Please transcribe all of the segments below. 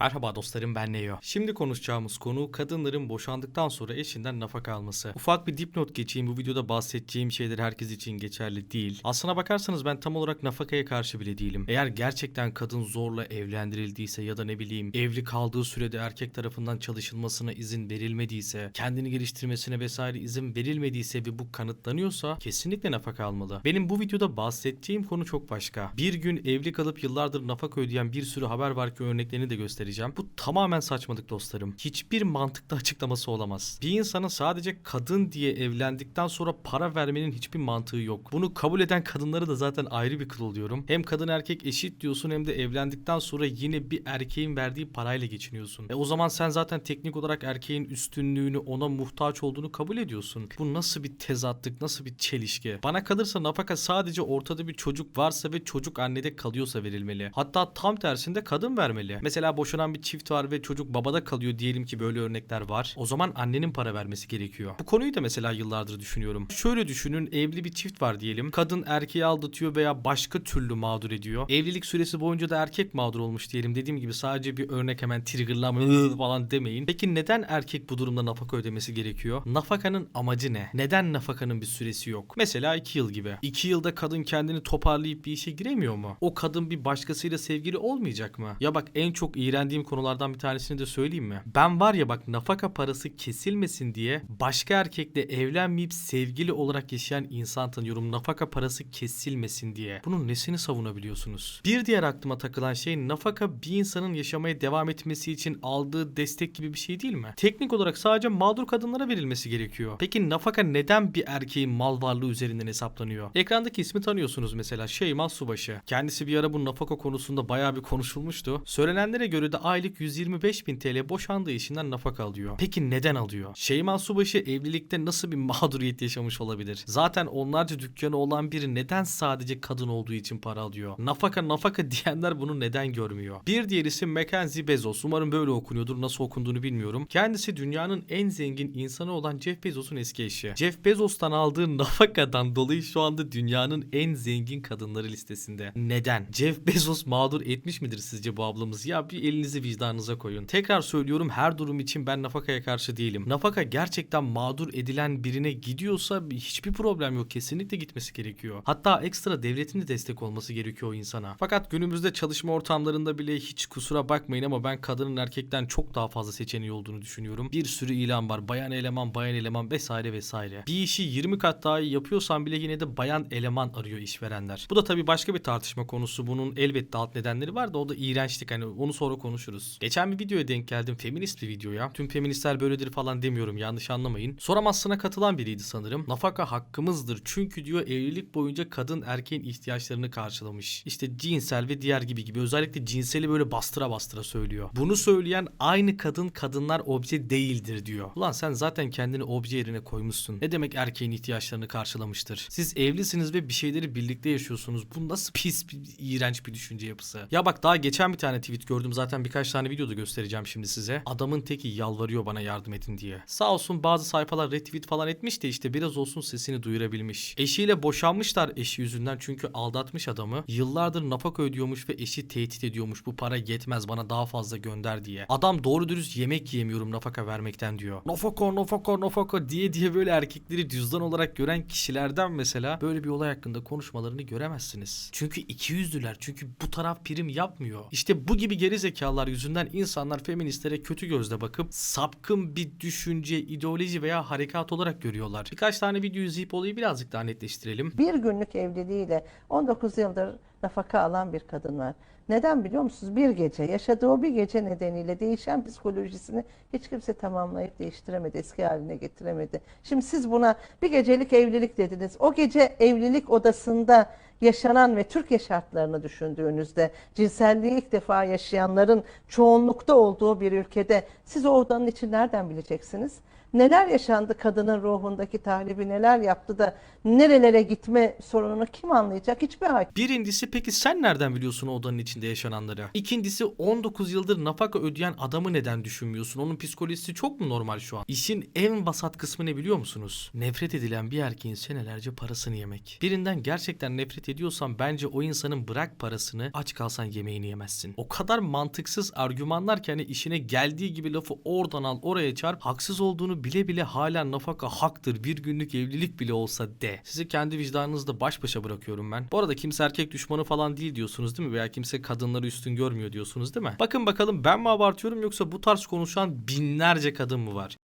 Merhaba dostlarım ben Neo. Şimdi konuşacağımız konu kadınların boşandıktan sonra eşinden nafaka alması. Ufak bir dipnot geçeyim bu videoda bahsedeceğim şeyler herkes için geçerli değil. Aslına bakarsanız ben tam olarak nafakaya karşı bile değilim. Eğer gerçekten kadın zorla evlendirildiyse ya da ne bileyim evli kaldığı sürede erkek tarafından çalışılmasına izin verilmediyse, kendini geliştirmesine vesaire izin verilmediyse ve bu kanıtlanıyorsa kesinlikle nafaka almalı. Benim bu videoda bahsedeceğim konu çok başka. Bir gün evli kalıp yıllardır nafaka ödeyen bir sürü haber var ki örneklerini de göstereceğim. Bu tamamen saçmalık dostlarım. Hiçbir mantıklı açıklaması olamaz. Bir insanın sadece kadın diye evlendikten sonra para vermenin hiçbir mantığı yok. Bunu kabul eden kadınları da zaten ayrı bir kıl oluyorum. Hem kadın erkek eşit diyorsun hem de evlendikten sonra yine bir erkeğin verdiği parayla geçiniyorsun. E o zaman sen zaten teknik olarak erkeğin üstünlüğünü ona muhtaç olduğunu kabul ediyorsun. Bu nasıl bir tezatlık, nasıl bir çelişki? Bana kalırsa nafaka sadece ortada bir çocuk varsa ve çocuk annede kalıyorsa verilmeli. Hatta tam tersinde kadın vermeli. Mesela boşanan bir çift var ve çocuk babada kalıyor diyelim ki böyle örnekler var. O zaman annenin para vermesi gerekiyor. Bu konuyu da mesela yıllardır düşünüyorum. Şöyle düşünün evli bir çift var diyelim. Kadın erkeği aldatıyor veya başka türlü mağdur ediyor. Evlilik süresi boyunca da erkek mağdur olmuş diyelim. Dediğim gibi sadece bir örnek hemen triggerlama falan demeyin. Peki neden erkek bu durumda nafaka ödemesi gerekiyor? Nafakanın amacı ne? Neden nafakanın bir süresi yok? Mesela 2 yıl gibi. 2 yılda kadın kendini toparlayıp bir işe giremiyor mu? O kadın bir başkasıyla sevgili olmayacak mı? Ya bak en çok iğrendiğim konulardan bir tanesini de söyleyeyim mi? Ben var ya bak nafaka parası kesilmesin diye başka erkekle evlenmeyip sevgili olarak yaşayan insan tanıyorum. Nafaka parası kesilmesin diye. Bunun nesini savunabiliyorsunuz? Bir diğer aklıma takılan şey nafaka bir insanın yaşamaya devam etmesi için aldığı destek gibi bir şey değil mi? Teknik olarak sadece mağdur kadınlara verilmesi gerekiyor. Peki nafaka neden bir erkeğin mal varlığı üzerinden hesaplanıyor? Ekrandaki ismi tanıyorsunuz mesela Şeyma Subaşı. Kendisi bir ara bu nafaka konusunda bayağı bir konuşulmuştu. Söylenenlere göre de aylık 125 bin TL boşandığı işinden nafaka alıyor. Peki neden alıyor? Şeyma Subaşı evlilikte nasıl bir mağduriyet yaşamış olabilir? Zaten onlarca dükkanı olan biri neden sadece kadın olduğu için para alıyor? Nafaka nafaka diyenler bunu neden görmüyor? Bir diğer isim Mackenzie Bezos. Umarım böyle okunuyordur. Nasıl okunduğunu bilmiyorum. Kendisi dünyanın en zengin insanı olan Jeff Bezos'un eski eşi. Jeff Bezos'tan aldığı nafakadan dolayı şu anda dünyanın en zengin kadınları listesinde. Neden? Jeff Bezos mağdur etmiş midir sizce bu ablamız? Ya bir elinizi vicdanınıza koyun. Tekrar söylüyorum her durum için ben nafakaya karşı değilim. Nafaka gerçekten mağdur edilen birine gidiyorsa hiçbir problem yok. Kesinlikle gitmesi gerekiyor. Hatta ekstra devletin de destek olması gerekiyor o insana. Fakat günümüzde çalışma ortamlarında bile hiç kusura bakmayın ama ben kadının erkekten çok daha fazla seçeneği olduğunu düşünüyorum. Bir sürü ilan var. Bayan eleman, bayan eleman vesaire vesaire. Bir işi 20 kat daha yapıyorsan bile yine de bayan eleman arıyor işverenler. Bu da tabii başka bir tartışma konusu. Bunun elbette alt nedenleri var da o da iğrençlik. Hani onu sonra konuşuruz. Geçen bir videoya denk geldim. Feminist bir videoya. Tüm feministler böyledir falan demiyorum. Yanlış anlamayın. Soramazsına katılan biriydi sanırım. Nafaka hakkımızdır. Çünkü diyor evlilik boyunca kadın erkeğin ihtiyaçlarını karşılamış. İşte cinsel ve diğer gibi gibi. Özellikle cinseli böyle bastıra bastıra söylüyor. Bunu söyleyen aynı kadın kadınlar obje değildir diyor. Ulan sen zaten kendini obje yerine koymuşsun. Ne demek erkeğin ihtiyaçlarını karşılamıştır? Siz evlisiniz ve bir şeyleri birlikte yaşıyorsunuz. Bu nasıl pis bir iğrenç bir düşünce yapısı. Ya bak daha geçen bir tane tweet gördüm. Zaten birkaç tane videoda göstereceğim şimdi size. Adamın teki yalvarıyor bana yardım edin diye. Sağ olsun bazı sayfalar retweet falan etmiş de işte biraz olsun sesini duyurabilmiş. Eşiyle boşanmışlar eşi yüzünden çünkü aldatmış adamı. Yıllardır nafaka ödüyormuş ve eşi tehdit ediyormuş. Bu para yetmez bana daha fazla gönder diye. Adam doğru dürüst yemek yiyemiyorum nafaka vermekten diyor. Nafaka nafaka nafaka diye diye böyle erkekleri cüzdan olarak gören kişilerden mesela böyle bir olay hakkında konuşmalarını göremezsiniz. Çünkü iki yüzlüler. Çünkü bu taraf prim yapmıyor. İşte bu gibi geri zekalar yüzünden insanlar feministlere kötü gözle bakıp sapkın bir düşünce, ideoloji veya harekat olarak görüyorlar. Birkaç tane video izleyip olayı birazcık daha netleştirelim. Bir günlük evliliğiyle 19 yıldır nafaka alan bir kadın var. Neden biliyor musunuz? Bir gece, yaşadığı o bir gece nedeniyle değişen psikolojisini hiç kimse tamamlayıp değiştiremedi, eski haline getiremedi. Şimdi siz buna bir gecelik evlilik dediniz. O gece evlilik odasında yaşanan ve Türkiye şartlarını düşündüğünüzde cinselliği ilk defa yaşayanların çoğunlukta olduğu bir ülkede siz o odanın için nereden bileceksiniz? Neler yaşandı kadının ruhundaki tahribi neler yaptı da nerelere gitme sorununu kim anlayacak? Hiçbir hakim. Birincisi peki sen nereden biliyorsun o odanın içinde yaşananları? İkincisi 19 yıldır nafaka ödeyen adamı neden düşünmüyorsun? Onun psikolojisi çok mu normal şu an? İşin en vasat kısmı ne biliyor musunuz? Nefret edilen bir erkeğin senelerce parasını yemek. Birinden gerçekten nefret ediyorsan bence o insanın bırak parasını aç kalsan yemeğini yemezsin. O kadar mantıksız argümanlar ki hani işine geldiği gibi lafı oradan al oraya çarp. Haksız olduğunu bile bile hala nafaka haktır. Bir günlük evlilik bile olsa de. Sizi kendi vicdanınızla baş başa bırakıyorum ben. Bu arada kimse erkek düşmanı falan değil diyorsunuz değil mi? Veya kimse kadınları üstün görmüyor diyorsunuz değil mi? Bakın bakalım ben mi abartıyorum yoksa bu tarz konuşan binlerce kadın mı var?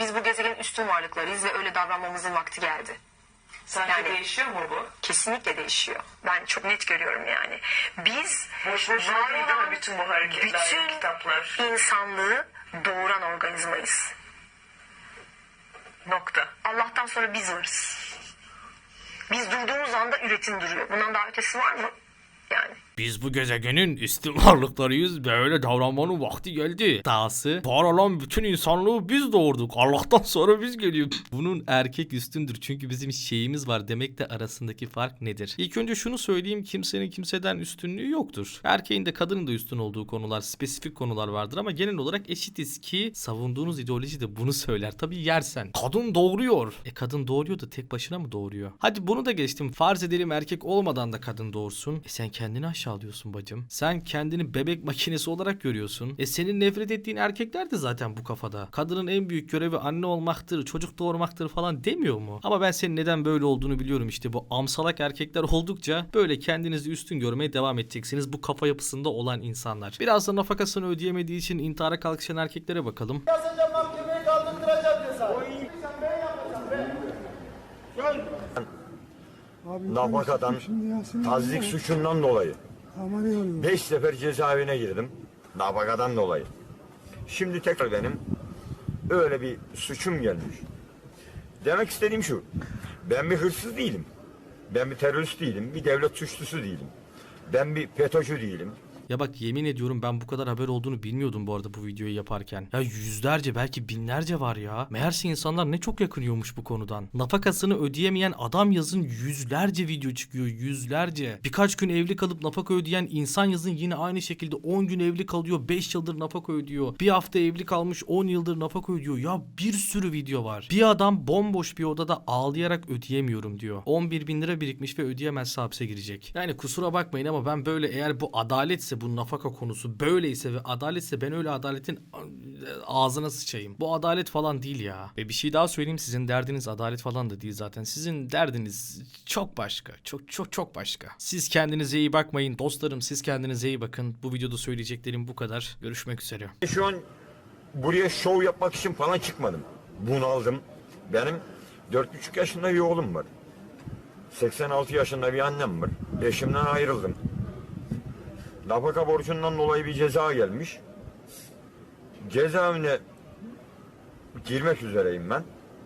Biz bu gezegenin üstün varlıklarıyız ve öyle davranmamızın vakti geldi. Sence Yani- değişiyor mu bu? Kesinlikle değişiyor. Ben çok net görüyorum yani. Biz Boş boşuna var olan bütün bu hareketler, bütün kitaplar? insanlığı doğuran organizmayız. Nokta. Allah'tan sonra biz varız. Biz durduğumuz anda üretim duruyor. Bundan daha ötesi var mı? Yani. Biz bu gezegenin üstün varlıklarıyız. Böyle davranmanın vakti geldi. Dahası var olan bütün insanlığı biz doğurduk. Allah'tan sonra biz geliyoruz. Bunun erkek üstündür. Çünkü bizim şeyimiz var. Demek de arasındaki fark nedir? İlk önce şunu söyleyeyim. Kimsenin kimseden üstünlüğü yoktur. Erkeğin de kadının da üstün olduğu konular, spesifik konular vardır ama genel olarak eşitiz ki savunduğunuz ideoloji de bunu söyler. Tabii yersen. Kadın doğuruyor. E kadın doğuruyor da tek başına mı doğuruyor? Hadi bunu da geçtim. Farz edelim erkek olmadan da kadın doğursun. E sen kendini aşağılıyorsun bacım. Sen kendini bebek makinesi olarak görüyorsun. E senin nefret ettiğin erkekler de zaten bu kafada. Kadının en büyük görevi anne olmaktır, çocuk doğurmaktır falan demiyor mu? Ama ben senin neden böyle olduğunu biliyorum işte. Bu amsalak erkekler oldukça böyle kendinizi üstün görmeye devam edeceksiniz. Bu kafa yapısında olan insanlar. Biraz da nafakasını ödeyemediği için intihara kalkışan erkeklere bakalım. Yazacağım mahkemeye kaldırtıracağım ceza. Sen ben yapacağım ben. Gel. nafakadan, tazik suçundan dolayı. Aman. Beş sefer cezaevine girdim. Nafakadan dolayı. Şimdi tekrar benim öyle bir suçum gelmiş. Demek istediğim şu. Ben bir hırsız değilim. Ben bir terörist değilim. Bir devlet suçlusu değilim. Ben bir FETÖ'cü değilim. Ya bak yemin ediyorum ben bu kadar haber olduğunu bilmiyordum bu arada bu videoyu yaparken. Ya yüzlerce belki binlerce var ya. Meğerse insanlar ne çok yakınıyormuş bu konudan. Nafakasını ödeyemeyen adam yazın yüzlerce video çıkıyor yüzlerce. Birkaç gün evli kalıp nafaka ödeyen insan yazın yine aynı şekilde 10 gün evli kalıyor 5 yıldır nafaka ödüyor. Bir hafta evli kalmış 10 yıldır nafaka ödüyor. Ya bir sürü video var. Bir adam bomboş bir odada ağlayarak ödeyemiyorum diyor. 11 bin lira birikmiş ve ödeyemezse hapse girecek. Yani kusura bakmayın ama ben böyle eğer bu adaletse bu nafaka konusu böyleyse ve adaletse ben öyle adaletin ağzına sıçayım. Bu adalet falan değil ya. Ve bir şey daha söyleyeyim sizin derdiniz adalet falan da değil zaten. Sizin derdiniz çok başka. Çok çok çok başka. Siz kendinize iyi bakmayın. Dostlarım siz kendinize iyi bakın. Bu videoda söyleyeceklerim bu kadar. Görüşmek üzere. Şu an buraya şov yapmak için falan çıkmadım. Bunaldım. Benim dört buçuk yaşında bir oğlum var. 86 yaşında bir annem var. Eşimden ayrıldım. Nafaka borcundan dolayı bir ceza gelmiş. Cezaevine girmek üzereyim ben.